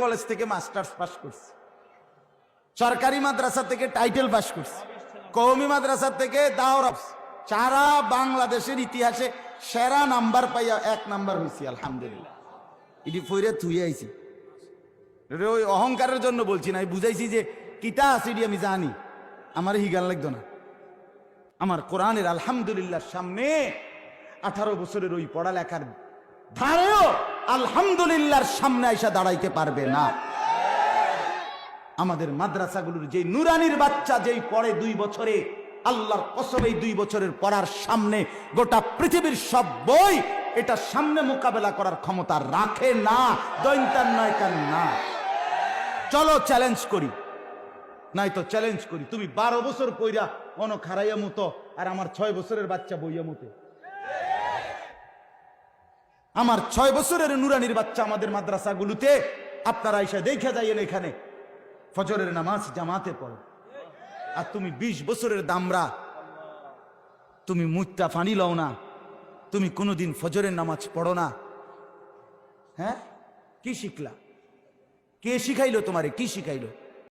College থেকে masters pass করছি। সরকারি মাদ্রাসা থেকে টাইটেল পাস করছি। কৌমি মাদ্রাসা থেকে দাওরা সারা বাংলাদেশের ইতিহাসে সেরা নাম্বার পাইয়া এক নাম্বার হয়েছি আলহামদুলিল্লাহ। এটি ফইরে থুই আইছি। ওই অহংকারের জন্য বলছি না বুঝাইছি যে কিতা আছে আমি জানি। আমার হিগান লাগতো না। আমার কোরআনের আলহামদুলিল্লাহ সামনে আঠারো বছরের ওই পড়ালেখার ধারেও আলহামদুলিল্লাহর সামনে আইসা দাঁড়াইতে পারবে না। আমাদের মাদ্রাসাগুলোর যে নুরানির বাচ্চা যেই পড়ে দুই বছরে, আল্লাহর কসম এই দুই বছরের পড়ার সামনে গোটা পৃথিবীর সব বই এটা সামনে মোকাবেলা করার ক্ষমতা রাখে না দৈন্তার নয়কার না? চলো চ্যালেঞ্জ করি। নাই তো চ্যালেঞ্জ করি। তুমি বারো বছর কইরা অন খারাইয়া মতো আর আমার ছয় বছরের বাচ্চা বইয়া মতো। আমার ছয় বছরের নুরানির বাচ্চা আমাদের মাদ্রাসাগুলোতে, আপনারা এসে দেখে যাইয়েন এখানে। ফজরের নামাজ জামাতে পড়ো। আর তুমি ২০ বছরের দামরা, তুমি মুখটা ফানি লও না, তুমি কোনোদিন ফজরের নামাজ পড়ো না। হ্যাঁ? কি শিখলা? কে শিখাইলো তোমারে? কি শিখাইলো?